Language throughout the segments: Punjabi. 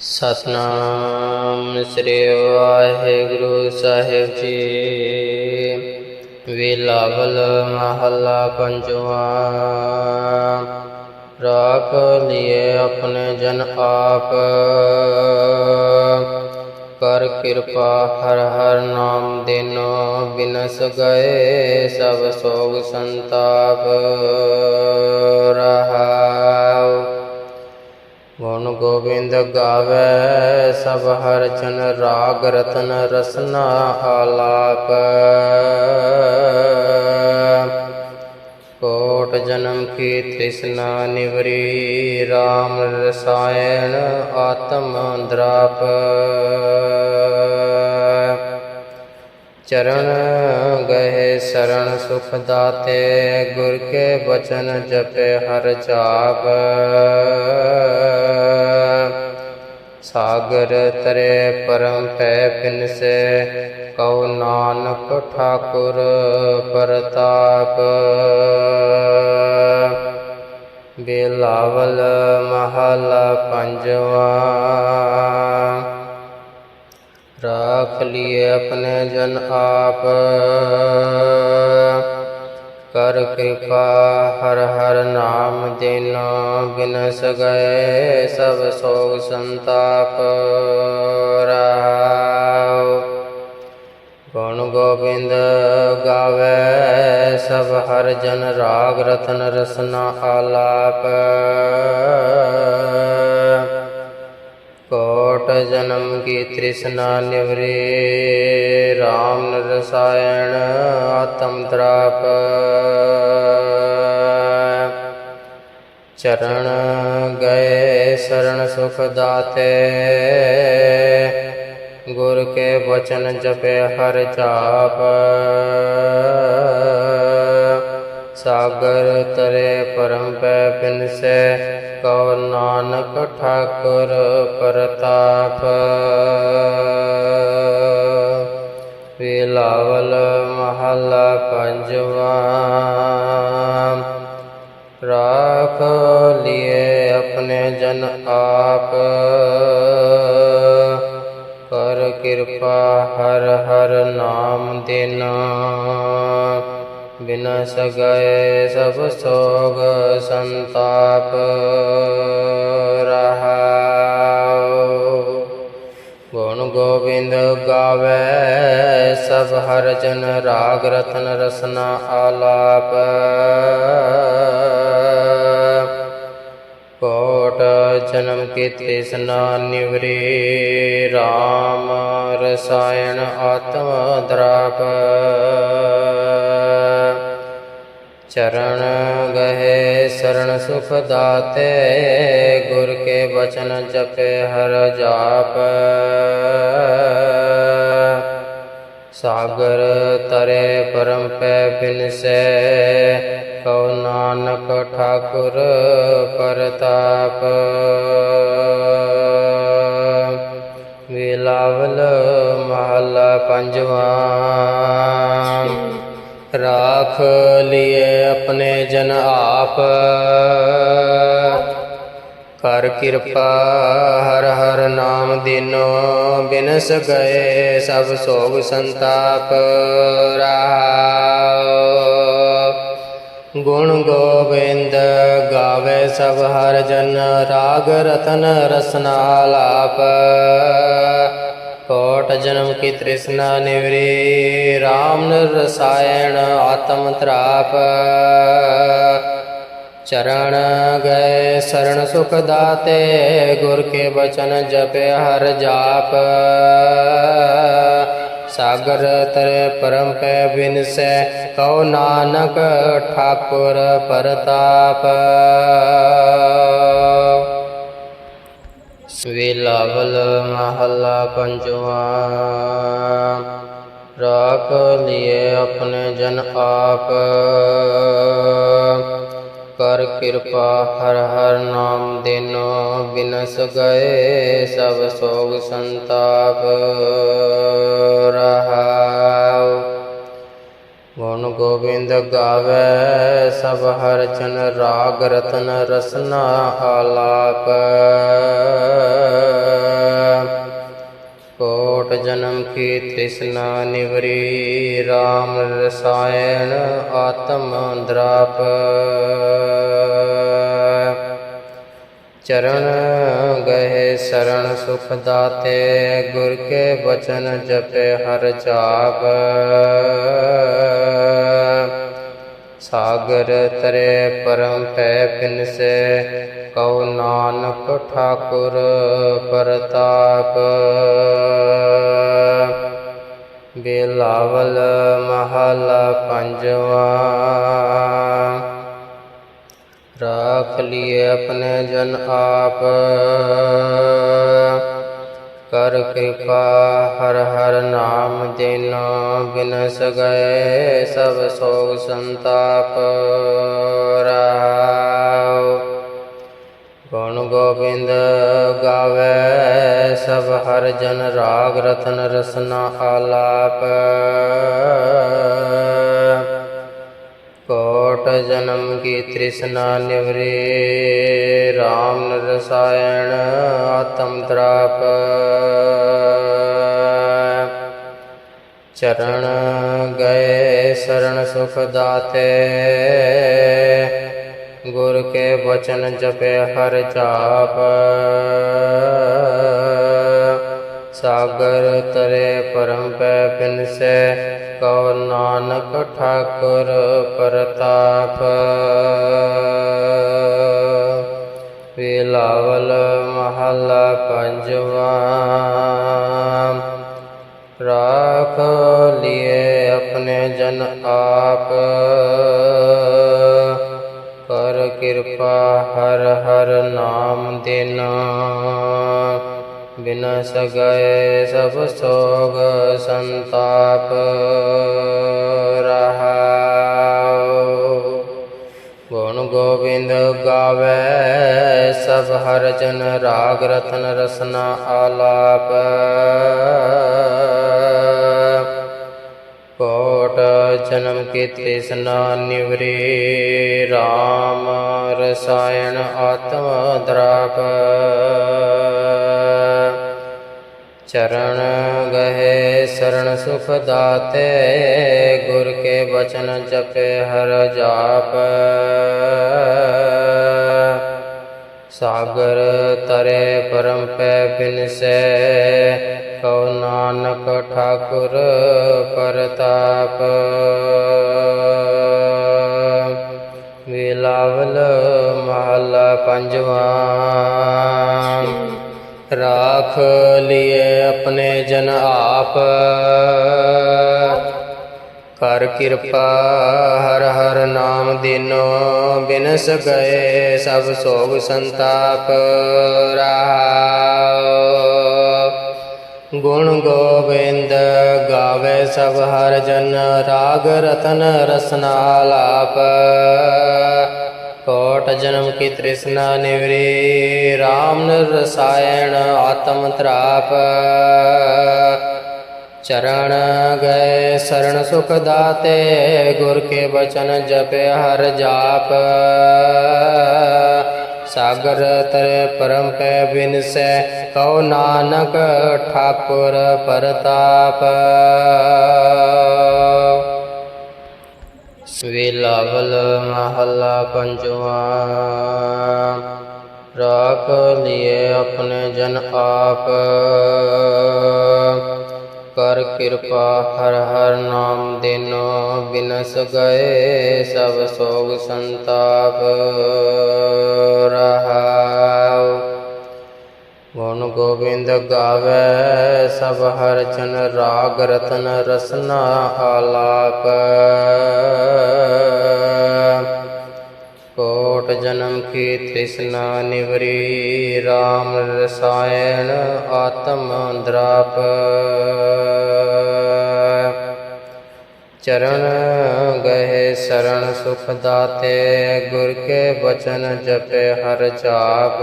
ਸਤਨਾਮ ਸ੍ਰੀ ਵਾਹਿਗੁਰੂ ਸਾਹਿਬ ਜੀ। ਵੇਲਾਵਲ ਮਹੱਲਾ ਪੰਜਵਾ। ਰਾਖ ਲਿਏ ਆਪਣੇ ਜਨ ਆਪ। ਕਰ ਕਿਰਪਾ ਹਰ ਹਰ ਨਾਮ ਦੇਨੋ, ਬਿਨਸ ਗਏ ਸਭ ਸੋਗ ਸੰਤਾਪ। ਗੋਬਿੰਦ ਗਾਵੇ, ਸਭ ਹਰ ਚਨ ਰਾਗ ਰਤਨ ਰਸਨਾ ਆਲਾਪ। ਕੋਟ ਜਨਮ ਕੀ ਤ੍ਰਿਸ਼ਨਾ ਨਿਵਰੀ RAM ਰਸਾਇਣ ਆਤਮ ਦਰਾਪ ਚਰਨ ਗਏ ਸਰਣ ਸੁਖ ਦਾਤੇ, ਗੁਰ ਕੇ ਬਚਨ ਜਪੇ ਹਰ ਜਾਪ ਸਾਗਰ ਤਰੇ ਪਰਮ ਪੈ ਪਿਨਸੇ ਕਉ ਨਾਨਕ ਠਾਕੁਰ ਪ੍ਰਤਾਪ। ਬੇਲਾਵਲ ਮਹਲਾ ਪੰਜਵਾ, ਰਾਖ ਲਿਏ ਆਪਣੇ ਜਨ ਆਪ। ਕਰ ਕਿਰਪਾ ਹਰ ਹਰ ਨਾਮ ਦੇਨੋ ਬਿਨਸ ਗਏ ਸਭ ਸੋਗ ਸੰਤਾਪ ਰਾਉ ਗੁਣ ਗੋਬਿੰਦ ਗਾਵੇ ਸਭ ਹਰ ਜਨ ਰਾਗ ਰਤਨ ਰਸਨਾ ਆਲਾਪ। ਕੋਟ ਜਨਮ ਕੀ ਤ੍ਰਿਸ਼ਨਾ ਨਿਵਰੇ RAM ਰਸਾਇਣ ਆਤਮ ਤਰਾਪ। ਚਰਨ ਗਏ ਸਰਣ ਸੁਖ ਦਾਤੇ, ਗੁਰ ਕੇ ਬਚਨ ਜਪੇ ਹਰ ਜਾਪ। ਸਾਗਰ ਤਰੇ ਪਰਮ ਪੈ ਪਿਨਸੈ ਕਉ ਨਾਨਕ ਠਾਕੁਰ ਪ੍ਰਤਾਪ। ਵੇਲਾਵਲ ਮਹਲਾ ਪੰਜਵਾ, ਰਾਖ ਲਿਏ ਆਪਣੇ ਜਨ ਆਪ। ਕਰ ਕਿਰਪਾ ਹਰ ਹਰ ਨਾਮ ਦੇਨਾ। ਬਿਨਾ ਸਗਏ ਸਭ ਸੋਗ ਸੰਤਾਪ ਰਹਾਉ। ਗੁਣ ਗੋਬਿੰਦ ਗਾਵੇ, ਸਭ ਹਰ ਜਨ ਰਾਗ ਰਤਨ ਰਸਨਾ ਆਲਾਪ। ਕੋਟ ਜਨਮ ਕੀ ਤ੍ਰਿਸ਼ਨਾ ਨਿਵਰੇ RAM ਰਸਾਇਣ ਆਤਮ ਦਰਾਪ। ਚਰਨ ਗਏ ਸਰਣ ਸੁਖ ਦਾਤੇ, ਗੁਰ ਕੇ ਬਚਨ ਜਪੇ ਹਰ ਜਾਪ। ਸਾਗਰ ਤਰੇ ਪਰਮ ਪੈ ਬਿਨਸੈ, ਕਉ ਨਾਨਕ ਠਾਕੁਰ ਪਰਤਾਪ। ਵੇਲਾਵਲ ਮਹਲਾ ਪੰਜਵਾ। ਰਾਖ ਲਿਏ ਆਪਣੇ ਜਨ ਆਪ। ਕਰ ਕਿਰਪਾ ਹਰ ਹਰ ਨਾਮ ਦਿਨੋ ਬਿਨਸ ਗਏ ਸਭ ਸੋਗ ਸੰਤਾਪ ਰਹਾਉ ਗੁਣ ਗੋਬਿੰਦ ਗਾਵੇ ਸਭ ਹਰ ਜਨ, ਰਾਗ ਰਤਨ ਰਸਨਾ ਲਾਪ। ਕੋਟ ਜਨਮ ਕੀ ਤ੍ਰਿਸ਼ਨਾ ਨਿਵਰੀ RAM ਰਸਾਇਣ ਆਤਮ ਤਰਾਪ। ਚਰਨ ਗਏ ਸਰਣ ਸੁਖ ਦਾਤੇ, ਗੁਰ ਕੇ ਬਚਨ ਜਪੇ ਹਰ ਜਾਪ। ਸਾਗਰ ਤਰ ਪਰਮ ਪੈ ਬਿਨਸੈ, ਕਉ ਨਾਨਕ ਠਾਕੁਰ ਪਰਤਾਪ। ਵੇਲਾਵਲ ਮਹੱਲਾ ਪੰਜਵਾ। ਰਾਖ ਲਿਏ ਆਪਣੇ ਜਨ ਆਪ। ਕਰ ਕਿਰਪਾ ਹਰ ਹਰ ਨਾਮ ਦੇਨੋ ਬਿਨਸ ਗਏ ਸਭ ਸੋਗ ਸੰਤਾਪ। ਰਹਾਉ। ਗੁਣ ਗੋਬਿੰਦ ਗਾਵੇ ਸਭ ਹਰ ਚਨ ਰਾਗ ਰਤਨ ਰਸਨਾ ਆਲਾਪ। ਜਨਮ ਕੀ ਤ੍ਰਿਸ਼ਨਾ ਨਿਵਰੀ RAM ਰਸਾਇਣ ਆਤਮ ਦਰਾਪ ਚਰਨ ਗਏ ਸਰਣ ਸੁਖ ਦਾਤੇ, ਗੁਰ ਕੇ ਬਚਨ ਜਪੇ ਹਰ ਜਾਪ ਸਾਗਰ ਤਰੇ ਪਰਮ ਪੈ ਪਿਨਸੇ ਕਉ ਨਾਨਕ ਠਾਕੁਰ ਪ੍ਰਤਾਪ। ਬੇਲਾਵਲ ਮਹਲਾ ਪੰਜਵਾ, ਰਾਖ ਲਿਏ ਆਪਣੇ ਜਨ ਆਪ। ਕਰ ਕਿਰਪਾ ਹਰ ਹਰ ਨਾਮ ਦੇਨਾ ਬਿਨਸ ਗਏ ਸਭ ਸੋਗ ਸੰਤਾਪ ਰਾਉ ਗੁਣ ਗੋਬਿੰਦ ਗਾਵੇ ਸਭ ਹਰ ਜਨ ਰਾਗ ਰਤਨ ਰਸਨਾ ਆਲਾਪ। ਕੋਟ ਜਨਮ ਕੀ ਤ੍ਰਿਸ਼ਨਾ ਨਿਵਰੇ RAM ਰਸਾਇਣ ਆਤਮ ਤਰਾਪ। ਚਰਨ ਗਏ ਸਰਣ ਸੁਖ ਦਾਤੇ। ਗੁਰ ਕੇ ਬਚਨ ਜਪੇ, ਹਰ ਜਾਪ। ਸਾਗਰ ਤਰੇ ਪਰਮ ਪੈ ਬਿਨਸੈ, ਕਉ ਨਾਨਕ ਠਾਕੁਰ ਪ੍ਰਤਾਪ। ਵੇਲਾਵਲ ਮਹਲਾ ਪੰਜਵਾ। ਰਾਖ ਲਿਏ ਆਪਣੇ ਜਨ ਆਪ। ਕਰ ਕਿਰਪਾ ਹਰ ਹਰ ਨਾਮ ਦੇਨਾ। ਬਿਨ ਸਗਏ ਸਭ ਸੋਗ ਸੰਤਾਪ ਰਹਾਉ। ਗੁਣ ਗੋਬਿੰਦ ਗਾਵੇ ਸਭ ਹਰ ਜਨ ਰਾਗ ਰਤਨ ਰਸਨਾ ਆਲਾਪ। ਕੋਟ ਜਨਮ ਕੀ ਤ੍ਰਿਸ਼ਨਾ ਨਿਵਰੀ RAM ਰਸਾਇਣ ਆਤਮ ਦਰਾਪ ਚਰਨ ਗਹੇ ਸਰਣ ਸੁਖ ਦਾਤੇ, ਗੁਰ ਕੇ ਬਚਨ ਜਪੇ ਹਰ ਜਾਪ। ਸਾਗਰ ਤਰੇ ਪਰਮ ਪੈ ਬਿਨਸੈ ਕਉ ਨਾਨਕ ਠਾਕੁਰ ਪਰਤਾਪ। ਵੇਲਾਵਲ ਮਹਲਾ ਪੰਜਵਾ। ਰਾਖ ਲਿਏ ਆਪਣੇ ਜਨ ਆਪ। ਕਰ ਕਿਰਪਾ ਹਰ ਹਰ ਨਾਮ ਦਿਨੋ, ਬਿਨਸ ਗਏ ਸਭ ਸੋਗ ਸੰਤਾਪ। ਰਹਾਉ ਗੁਣ ਗੋਬਿੰਦ ਗਾਵੇ ਸਭ ਹਰ ਜਨ, ਰਾਗ ਰਤਨ ਰਸਨਾ ਲਾਪ। ਕੋਟ ਜਨਮ ਕੀ ਤ੍ਰਿਸ਼ਨਾ ਨਿਵਰੀ RAM ਰਸਾਇਣ ਆਤਮ ਤ੍ਰਾਪ। ਚਰਨ ਗਏ ਸਰਣ ਸੁਖ ਦਾਤੇ, ਗੁਰ ਕੇ ਬਚਨ ਜਪੇ ਹਰ ਜਾਪ। ਸਾਗਰ ਤਰ ਪਰਮ ਪੈ ਬਿਨਸੈ, ਕਉ ਨਾਨਕ ਠਾਕੁਰ ਪਰਤਾਪ। ਵੇਲਾਵਲ ਮਹੱਲਾ ਪੰਜਵਾ, ਰਾਖ ਲਿਏ ਆਪਣੇ ਜਨ ਆਪ। ਕਰ ਕਿਰਪਾ, ਹਰ ਹਰ ਨਾਮ ਦੇਨੋ, ਬਿਨਸ ਗਏ ਸਭ ਸੋਗ ਸੰਤਾਪ। ਰਹਾਉ। ਗੁਣ ਗੋਬਿੰਦ ਗਾਵੇ, ਸਭ ਹਰ ਜਨ ਰਾਗ ਰਤਨ ਰਸਨਾ ਆਲਾਪ ਕੋਟ ਜਨਮ ਕੀ ਤ੍ਰਿਸ਼ਨਾ ਨਿਵਰੀ RAM ਰਸਾਇਣ ਆਤਮ ਦਰਾਪ ਚਰਨ ਗਏ ਸਰਣ ਸੁਖ ਦਾਤੇ, ਗੁਰ ਕੇ ਬਚਨ ਜਪੇ ਹਰ ਜਾਪ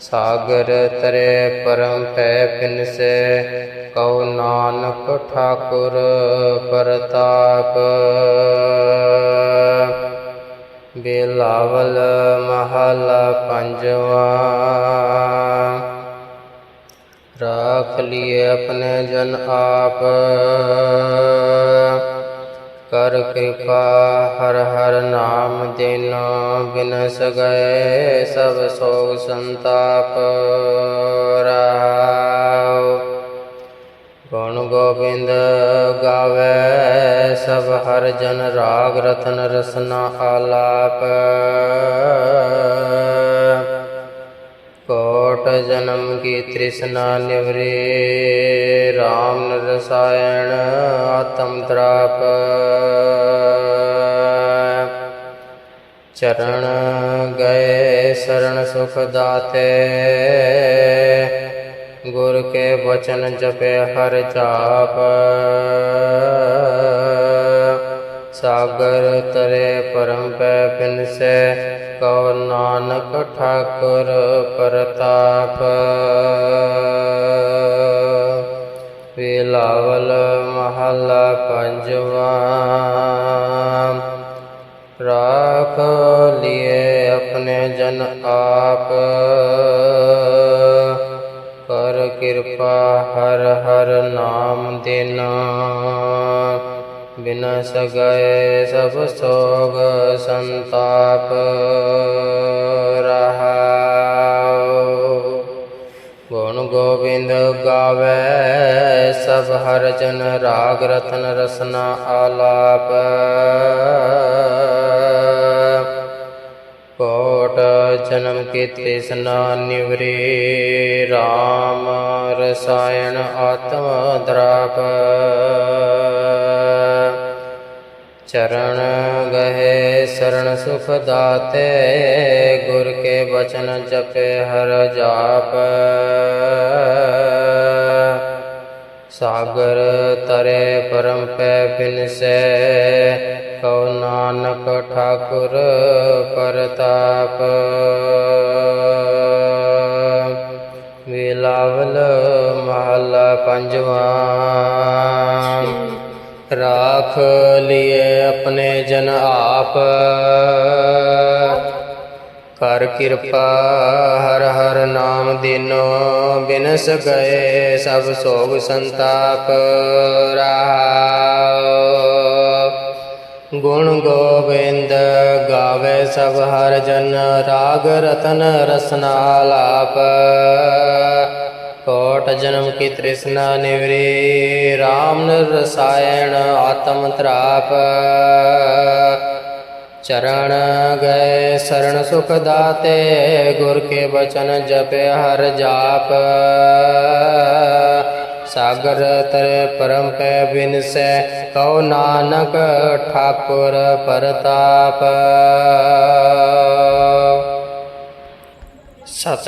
ਸਾਗਰ ਤਰੇ ਪਰਮ ਪੈ ਪਿਨਸੇ ਕਉ ਨਾਨਕ ਠਾਕੁਰ ਪ੍ਰਤਾਪ। ਬੇਲਾਵਲ ਮਹਲਾ ਪੰਜਵਾ। राख लिए अपने जन आप कर कृपा हर हर नाम देना बिनस गए सब सोग संताप गुण गोविंद गावे सब हर जन राग रतन रसना आलाप ਜਨਮ ਕੀ ਤ੍ਰਿਸ਼ਨਾ ਨਿਵਰੇ। RAM ਰਸਾਇਣ ਆਤਮ ਤ੍ਰਾਪ। ਚਰਨ ਗਏ ਸਰਣ ਸੁਖ ਦਾਤੇ। ਗੁਰ ਕੇ ਬਚਨ ਜਪੇ ਹਰ ਚਾਪ। ਸਾਗਰ ਤਰੇ ਪਰਮ ਪੈ ਪਿਨਸੈ ਕਉ ਨਾਨਕ ਠਾਕੁਰ ਪ੍ਰਤਾਪ। ਵੇਲਾਵਲ ਮਹੱਲਾ ਪੰਜਵਾ। ਰਾਖ ਲਿਏ ਆਪਣੇ ਜਨ ਆਪ। ਕਰ ਕਿਰਪਾ ਹਰ ਹਰ ਨਾਮ ਦੇਨਾ। ਬਿਨਾ ਸਗਏ ਸਭ ਸੋਗ ਸੰਤਾਪ ਰਹਾਉ। ਗੁਣ ਗੋਬਿੰਦ ਗਾਵੇ, ਸਭ ਹਰ ਜਨ ਰਾਗ ਰਤਨ ਰਸਨਾ ਆਲਾਪ। ਕੋਟ ਜਨਮ ਕੀ ਤ੍ਰਿਸ਼ਨਾ ਨਿਵਰੇ RAM ਰਸਾਇਣ ਆਤਮ ਦਰਾਪ। ਚਰਨ ਗਏ ਸਰਣ ਸੁਖ ਦਾਤੇ, ਗੁਰ ਕੇ ਬਚਨ ਜਪੇ ਹਰ ਜਾਪ। ਸਾਗਰ ਤਰੇ ਪਰਮ ਪੈ ਬਿਨਸੈ, ਕਉ ਨਾਨਕ ਠਾਕੁਰ ਪਰਤਾਪ। ਵੇਲਾਵਲ ਮਹੱਲਾ ਪੰਜਵਾ। ਰਾਖ ਲਿਏ ਆਪਣੇ ਜਨ ਆਪ। ਕਰ ਕਿਰਪਾ ਹਰ ਹਰ ਨਾਮ ਦਿਨੋ ਬਿਨਸ ਗਏ ਸਭ ਸੋਗ ਸੰਤਾਪ ਰਹਾਉ ਗੁਣ ਗੋਬਿੰਦ ਗਾਵੇ ਸਭ ਹਰ ਜਨ, ਰਾਗ ਰਤਨ ਰਸਨਾ ਆਲਾਪ ਕੋਟ ਜਨਮ ਕੀ ਤ੍ਰਿਸ਼ਨਾ ਨਿਵਰੀ RAM ਰਸਾਇਣ ਆਤਮ ਤ੍ਰਾਪ। ਚਰਣ ਗਏ ਸਰਣ ਸੁਖ ਦਾਤੇ, ਗੁਰ ਕੇ ਬਚਨ ਜਪੇ ਹਰ ਜਾਪ। ਸਾਗਰ ਤਰੇ ਪਰਮ ਪੈ ਬਿਨਸੈ, ਕਉ ਨਾਨਕ ਠਾਕੁਰ ਪਰਤਾਪ। ਸਤ